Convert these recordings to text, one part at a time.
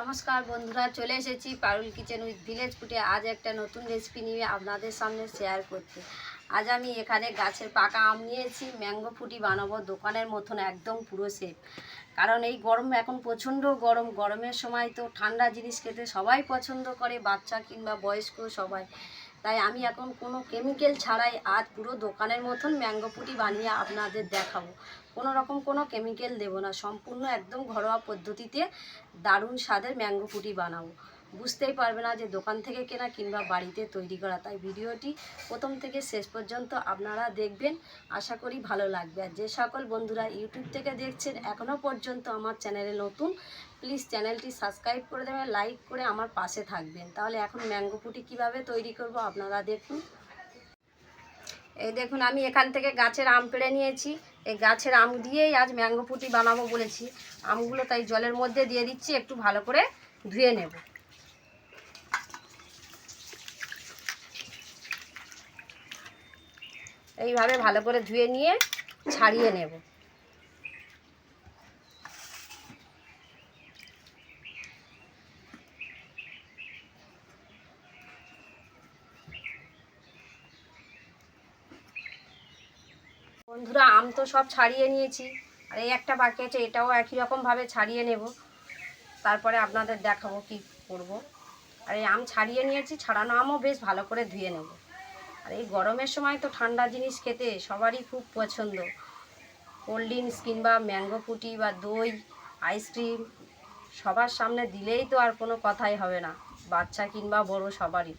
নমস্কার বন্ধুরা, চলে এসেছি পারুল কিচেন উইথ ভিলেজ ফুটে আজ একটা নতুন রেসিপি নিয়ে আপনাদের সামনে শেয়ার করতে আজ আমি এখানে গাছের পাকা আম নিয়েছি ম্যাঙ্গো ফুটি বানাবো দোকানের মতন, একদম পুরো সেফ কারণ এই গরম এখন প্রচণ্ড গরম, গরমের সময় তো ঠান্ডা জিনিস খেতে সবাই পছন্দ করে, বাচ্চা কিংবা বয়স্ক সবাই। তাই আমি এখন কোনো কেমিক্যাল ছাড়াই আজ পুরো দোকানের মতন ম্যাঙ্গো পুটি বানিয়ে আপনাদের দেখাবো। কোনো রকম কোনো কেমিক্যাল দেবো না, সম্পূর্ণ একদম ঘরোয়া পদ্ধতিতে দারুণ স্বাদের ম্যাঙ্গো পুটি বানাবো। বুঝতেই পারবে না যে দোকান থেকে কেনা কিংবা বাড়িতে তৈরি করা। তাই ভিডিওটি প্রথম থেকে শেষ পর্যন্ত আপনারা দেখবেন। আশা করি ভালো লাগবে। আর যে সকল বন্ধুরা ইউটিউব থেকে দেখছেন এখনও পর্যন্ত আমার চ্যানেলে নতুন, প্লিজ চ্যানেলটি সাবস্ক্রাইব করে দেবেন, লাইক করে আমার পাশে থাকবেন। তাহলে এখন ম্যাঙ্গো ফুটি কীভাবে তৈরি করব আপনারা দেখুন। এই দেখুন, আমি এখান থেকে গাছের আম পেড়ে নিয়েছি। এই গাছের আম দিয়েই আজ ম্যাঙ্গো ফুটি বানাবো বলেছি। আমগুলো তাই জলের মধ্যে দিয়ে দিচ্ছি, একটু ভালো করে ধুয়ে নেব। এইভাবে ভালো করে ধুয়ে নিয়ে ছাড়িয়ে নেব। বন্ধুরা, আম তো সব ছাড়িয়ে নিয়েছি। আর এই একটা বাকি আছে, এটাও একই রকমভাবে ছাড়িয়ে নেব। তারপরে আপনাদের দেখাবো কি করব। আর এই আম ছাড়িয়ে নিয়েছি, ছাড়ানো আমও বেশ ভালো করে ধুয়ে নেব। আর এই গরমের সময় তো ঠান্ডা জিনিস খেতে সবারই খুব পছন্দ। কোল্ড ড্রিঙ্কস কিংবা ম্যাঙ্গো ফুটি বা দই আইসক্রিম সবার সামনে দিলেই তো আর কোনো কথাই হবে না। বাচ্চা কিংবা বড় সবারই।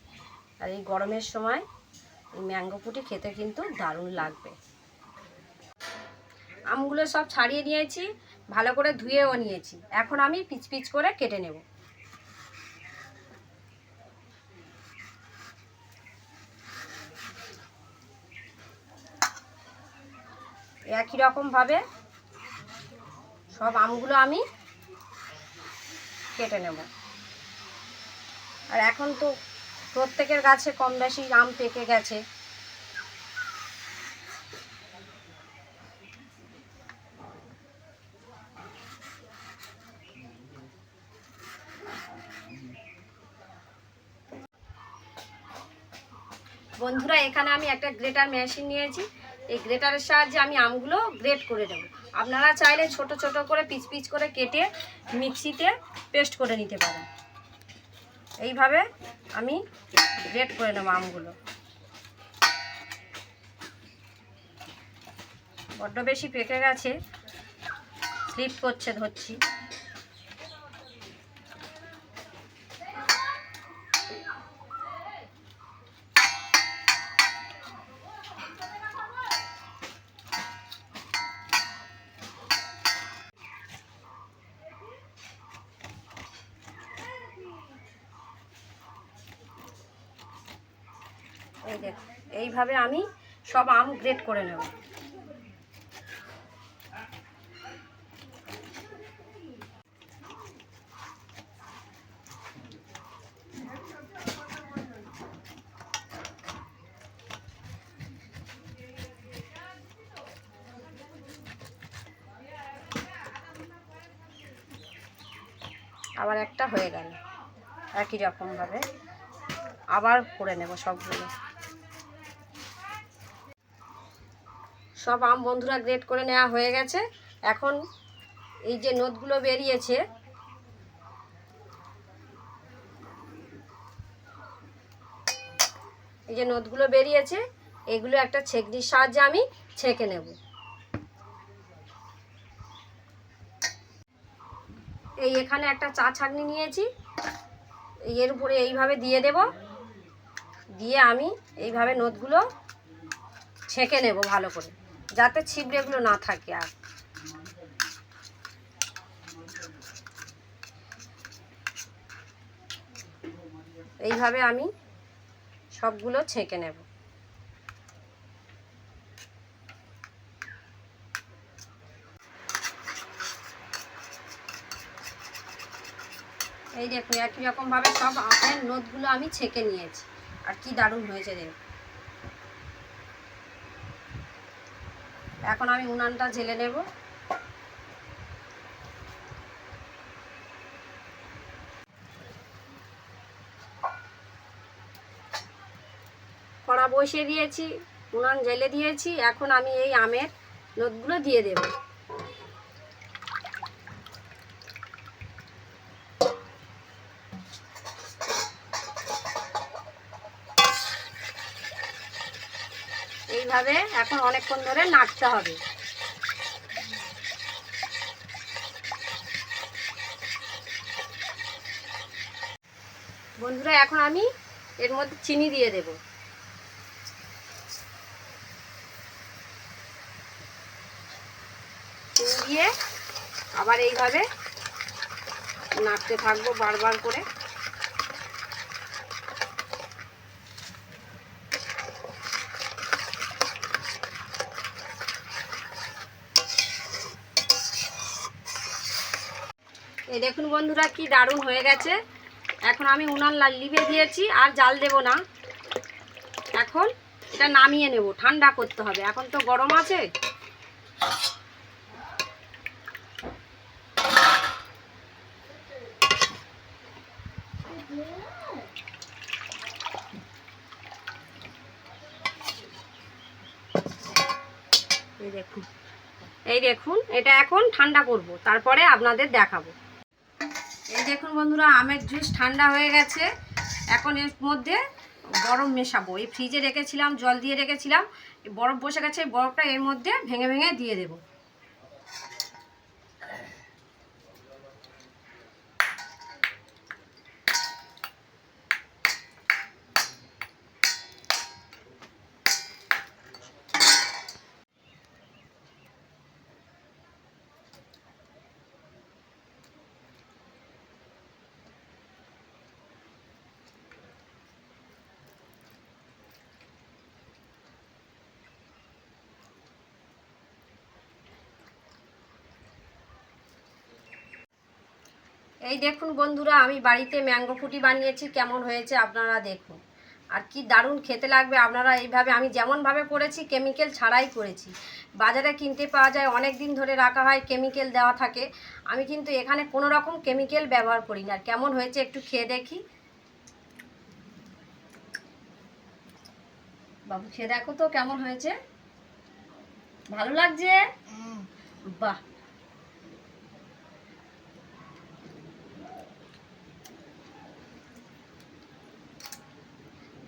আর এই গরমের সময় এই ম্যাঙ্গো ফুটি খেতে কিন্তু দারুণ লাগবে। আমগুলো সব ছাড়িয়ে নিয়েছি, ভালো করে ধুয়েও নিয়েছি। এখন আমি পিচ পিচ করে কেটে নেব। একই রকমভাবে সব আমগুলো আমি কেটে নেব। আর এখন তো প্রত্যেকের গাছে কম বেশি আম পেকে গেছে। বন্ধুরা, এখানে আমি একটা গ্রেটার মেশিন নিয়েছি। এই গ্রেটারের সাহায্যে আমি আমগুলো গ্রেট করে দেবো। আপনারা চাইলে ছোট ছোট করে পিচ পিচ করে কেটে মিক্সিতে পেস্ট করে নিতে পারেন। এইভাবে আমি গ্রেট করে নেব আমগুলো। বড্ড বেশি পেকে গেছে, স্লিপ করছে, ধরছি। এই দেখ এইভাবে আমি সব আম গ্রেট করে নেব। আবার একটা হয়ে গেল। একই রকমভাবে আবার করে নেব সবগুলো। সব আম বন্ধুরা গ্রেট করে নেওয়া হয়ে গেছে। এখন এই যে নোটগুলো বেরিয়েছে, এই যে নোটগুলো বেরিয়েছে, এগুলো একটা ছেঁকনির সাহায্যে আমি ছেঁকে নেব। এই এখানে একটা চা ছাঁকনি নিয়েছি এর উপরে এইভাবে দিয়ে দেব। দিয়ে আমি এইভাবে নোটগুলো ছেঁকে নেব ভালো করে। যাতে ছিবড়েগুলো না থাকে আর। এইভাবে আমি সবগুলো ছেঁকে নেব। এই দেখুন একই রকমভাবে সব আমের নোটগুলো আমি ছেঁকে নিয়েছি। আর কি দারুণ হয়েছে দেখুন। এখন আমি উনানটা জেলে নেব। কড়া বসিয়ে দিয়েছি, উনান জেলে দিয়েছি, এখন আমি এই আমের নোটগুলো দিয়ে দেবো। এইভাবে এখন অনেকক্ষণ ধরে নাড়তে হবে। বন্ধুরা, এখন আমি এর মধ্যে চিনি দিয়ে দেব। চিনি দিয়ে আবার এইভাবে নাড়তে থাকব বারবার করে। এই দেখুন বন্ধুরা, কি দারুণ হয়ে গেছে। এখন আমি উনান লিভে দিয়েছি, আর জাল দেব না। এখন এটা নামিয়ে নেব, ঠান্ডা করতে হবে। এখন তো গরম আছে। এই দেখুন। এই দেখুন, এটা এখন ঠান্ডা করব, তারপরে আপনাদের দেখাবো। এই দেখুন বন্ধুরা, আমের জুস ঠান্ডা হয়ে গেছে। এখন এর মধ্যে বরফ মেশাবো। এই ফ্রিজে রেখেছিলাম, জল দিয়ে রেখেছিলাম। বরফ বসে গেছে বরফটা এর মধ্যে ভেঙে ভেঙে দিয়ে দেব। এই দেখুন বন্ধুরা আমি বাড়িতে ম্যাঙ্গো ফুটি বানিয়েছি কেমন হয়েছে আপনারা দেখুন। আর কি দারুণ খেতে লাগবে আপনারা এইভাবে আমি যেমনভাবে করেছি কেমিক্যাল ছাড়াই করেছি। বাজারে কিনতে পাওয়া যায় অনেক দিন ধরে রাখা হয় কেমিক্যাল দেওয়া থাকে। আমি কিন্তু এখানে কোনো রকম কেমিক্যাল ব্যবহার করি না। আর কেমন হয়েছে একটু খেয়ে দেখি। বাবু খেয়ে দেখো তো কেমন হয়েছে। ভালো লাগছে? বাহ!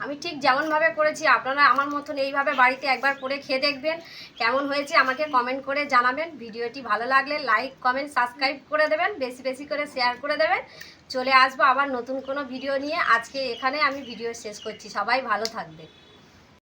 আমি ঠিক যেমনভাবে করেছি, আপনারা আমার মতন এইভাবে বাড়িতে একবার করে খেয়ে দেখবেন। কেমন হয়েছে আমাকে কমেন্ট করে জানাবেন। ভিডিওটি ভালো লাগলে লাইক কমেন্ট সাবস্ক্রাইব করে দেবেন। বেশি বেশি করে শেয়ার করে দেবেন। চলে আসব আবার নতুন কোনো ভিডিও নিয়ে। আজকে এখানে আমি ভিডিও শেষ করছি। সবাই ভালো থাকবে